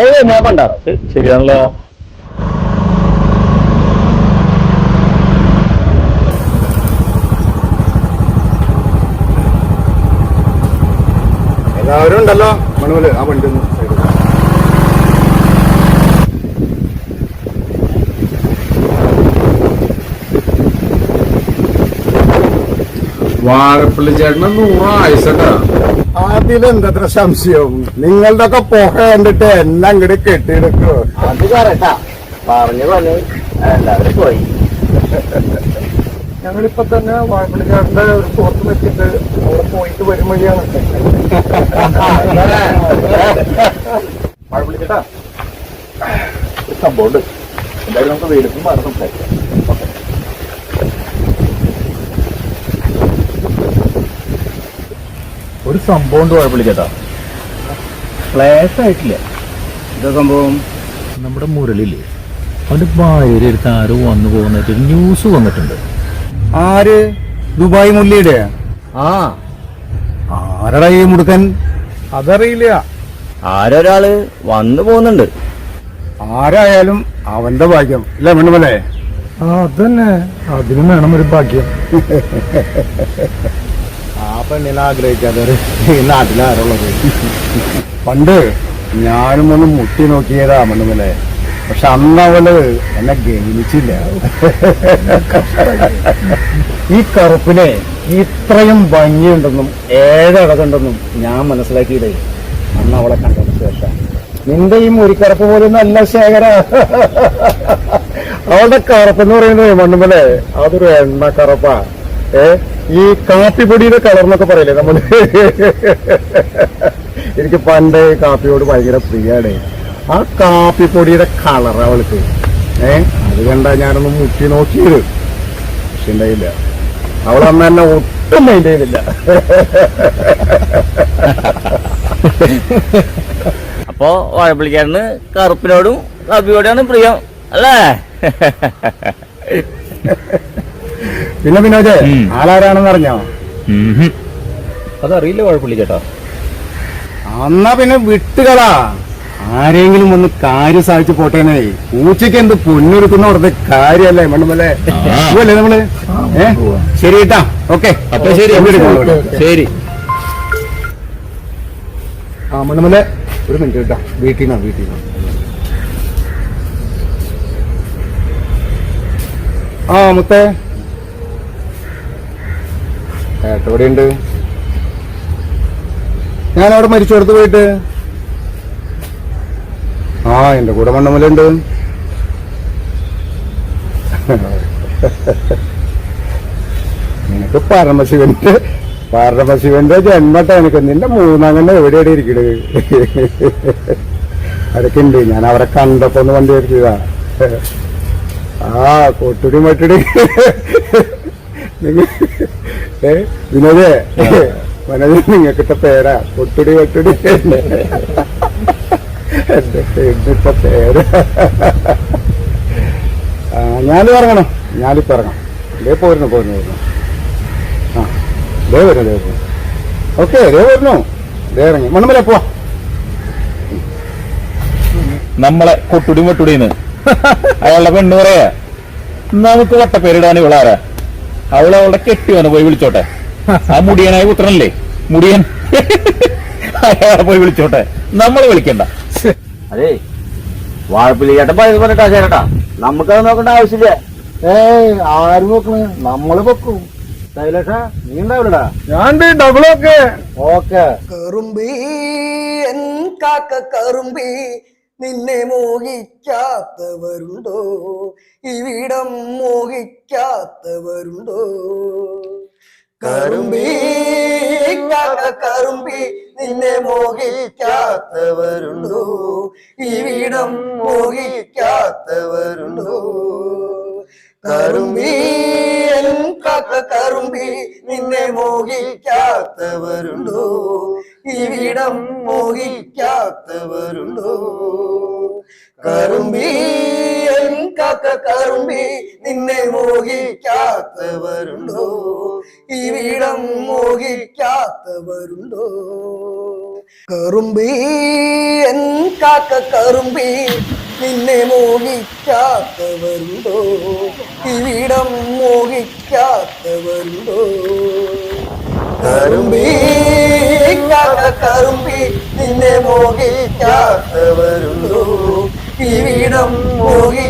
ദൈവം നോക്കണ്ടാറോ ശരിയാണല്ലോ. എല്ലാവരും ഉണ്ടല്ലോ. മണുവൽ ആ വണ്ടി ഒന്ന്. വാഴപ്പള്ളി ചേട്ടന് നൂറ് ആയുസട്ടാ അതിലെന്തത്ര സംശയം നിങ്ങളുടെ ഒക്കെ പുക കണ്ടിട്ട് എന്നെ അങ്ങോട്ട് കെട്ടിയെടുക്കോ. അത് കറക്റ്റാ പറഞ്ഞു പോലെ എല്ലാവരും പോയി. ഞങ്ങളിപ്പോ തന്നെ വാഴപ്പള്ളിക്കാരന്റെ ഒരു സുഹൃത്ത് വെച്ചിട്ട് അവിടെ പോയിട്ട് വരും വഴിയാണ്. വാഴപ്പള്ളിച്ചേട്ടാ ഒരു സംഭവമുണ്ട്. എന്തായാലും നമുക്ക് വെയിലത്തും മാറി സംസാരിക്കാം. ഒരു സംഭവം ഉണ്ട് ചേട്ടാ ഫ്ലാഷ് ആയിട്ടില്ല. എന്താ സംഭവം? നമ്മുടെ മുരളില്ലേ അവന്റെ ഭാര്യയുടെ അടുത്ത് ആരോ വന്നു പോകുന്നതായിട്ട് ഒരു ന്യൂസ് വന്നിട്ടുണ്ട്. ആര്? ദുബായ് മുല്ലിയുടെ ആ. ആരടാ ഈ മുടുക്കൻ? അതറിയില്ല. ആരൊരാൾ വന്നു പോകുന്നുണ്ട്. ആരായാലും അവന്റെ ഭാഗ്യം. ഇല്ല വേണമല്ലേ ആ അതന്നെ. അതിനും വേണം ഒരു ഭാഗ്യം. പെണ്ണിനെ ആഗ്രഹിക്കാതെ നാട്ടിലാരുള്ളത്? പണ്ട് ഞാനും ഒന്ന് മുട്ടി നോക്കിയതാ മണ്ണുമല്ലെ പക്ഷെ അന്ന് അവൾ എന്നെ ഗമിച്ചില്ല ഈ കറുപ്പിനെ ഇത്രയും ഭംഗിയുണ്ടെന്നും ഏഴകതുണ്ടെന്നും ഞാൻ മനസ്സിലാക്കിയതേ അന്ന് അവളെ കണ്ടതിന് ശേഷം. നിന്റെ ഈ മുരിക്കറുപ്പ് പോലും നല്ല ശേഖര. അവളുടെ കറുപ്പ് എന്ന് പറയുന്നത് മണ്ണുമല്ലേ? അതൊരു എണ്ണ കറുപ്പാ. ഏ? ഈ കാപ്പിപ്പൊടിയുടെ കളർ എന്നൊക്കെ പറയില്ലേ നമ്മൾ എനിക്ക് പണ്ട് കാപ്പിയോട് ഭയങ്കര പ്രിയാണ്. ആ കാപ്പിപ്പൊടിയുടെ കളർ അവൾക്ക്. ഏ അത് കണ്ടാ ഞാനൊന്ന് മുട്ടി നോക്കിയത് പക്ഷെ ഉണ്ടായില്ല അവൾ അന്ന് എന്നെ ഒട്ടും മൈൻഡ് ചെയ്തില്ല. അപ്പോ വാഴപ്പള്ളിക്കാരന് കറുപ്പിനോടും കാപ്പിയോടാണ് പ്രിയം അല്ലേ? പിന്നെ വിനോദേ ഉം. ആളാരാണെന്ന് അറിഞ്ഞോ? അതറിയില്ല കുഴപ്പമില്ല ചേട്ടാ. എന്നാ പിന്നെ വിട്ടുകളാ. ആരെങ്കിലും ഒന്ന് കാര്യം സാധിച്ചു പോട്ടേനെ. പൂച്ചയ്ക്ക് എന്ത് പൊന്നൊരുക്കുന്ന അവിടുത്തെ കാര്യല്ലേ മണ്ണുമല്ലേ നമ്മൾ? ഏ? ശരി കേട്ടാ ഓക്കെ. അപ്പൊ ശരി. ശരി. ആ മണ്ണുമല്ലേ ഒരു മിനിറ്റ് കേട്ടാ. വീട്ടിൽ നിന്നാ വീട്ടിൽ നിന്നാ. ആ മുത്തേ. ഏട്ടവിടെ ഉണ്ട് ഞാൻ അവിടെ മരിച്ചു കൊടുത്ത് പോയിട്ട്. ആ എന്റെ കൂടെ മണ്ണമലുണ്ട് നിനക്ക് പരമശിവന്റെ പരമശിവന്റെ ജന്മട്ട എനിക്ക്. നിന്റെ മൂന്നാങ്കണ്ണ എവിടെയാണ് ഇരിക്കണത്? അതൊക്കെ ഉണ്ട് ഞാൻ അവരെ കണ്ടപ്പോ ഒന്ന് വണ്ടി ഓടിച്ചതാ ആ കൊട്ടുടി മട്ടുടി. നിങ്ങ ഏ? വിനോദേ. മനോജ് നിങ്ങൾക്കിട്ട പേരാ. കൊട്ടുടി മട്ടുടി എന്റെ എന്നിട്ട പേര്. ഞാനിത് ഇറങ്ങണം. ഞാനിപ്പോ ദേ പോരുന്നു പോരുന്നു പോരുന്നു. ആ ഇതേ വരുന്നു ഇതേ വരുന്നു. ഓക്കെ ഇതേ വരുന്നു. ഇതേ ഇറങ്ങി. മണ്ണമല്ലേ പോവാ. നമ്മളെ കൊട്ടുടി മട്ടുടിന്ന് അയാളുടെ പെണ്ണ് പറയാ. നമുക്ക് വട്ടപ്പേരിടാൻ ഇവളാരാ? അവൾ അവളുടെ വന്ന് പോയി വിളിച്ചോട്ടെ. ആ മുടിയനായ പുത്രനല്ലേ? മുടിയൻ. അയാളെ പോയി വിളിച്ചോട്ടെ. നമ്മൾ വിളിക്കണ്ട. അതെ. വാഴപ്പള്ളി ചേട്ടൻ പറയുന്നത് പറഞ്ഞിട്ടാ ചേട്ടാ. നമുക്കത് നോക്കേണ്ട ആവശ്യമില്ല. ഏ ആര് നോക്കണേ? നമ്മൾ വെക്കും ശൈലേഷ നീ ഉണ്ടാവില്ലടാ? ഞാൻ ഡബിൾ ഓക്കെ. കറുമ്പി എൻ കാക്ക കറുമ്പി നിന്നെ മോഹിക്കാത്തവരുണ്ടോ? ഇവിടം മോഹിക്കാത്തവരുണ്ടോ? കറുമ്പി കറുമ്പി നിന്നെ മോഹിക്കാത്തവരുണ്ടോ? ഇവിടം മോഹിക്കാത്തവരുണ്ടോ? കറുമ്പി കറുമ്പി നിന്നെ മോഹിക്കാത്തവരുണ്ടോ? ഇവിടം മോഹിക്കാത്തവരുണ്ടോ? കറുമ്പി കാക്ക കറുമ്പി നിന്നെ മോഹിക്കാത്തവരുണ്ടോ? ഇവിടം മോഹിക്കാത്തവരുണ്ടോ? കറുമ്പി എൻ കാക്ക കറുമ്പി നിന്നെ മോഹിക്കാത്തവരുണ്ടോ? ഇവിടം മോഹിക്കാത്തവരുണ്ടോ? കറുമ്പി കാക്ക കറുമ്പി നിന്നെ മോഹിക്കാത്തവരുള്ളൂ. കിരീടം മോഹിക്കാത്തവർ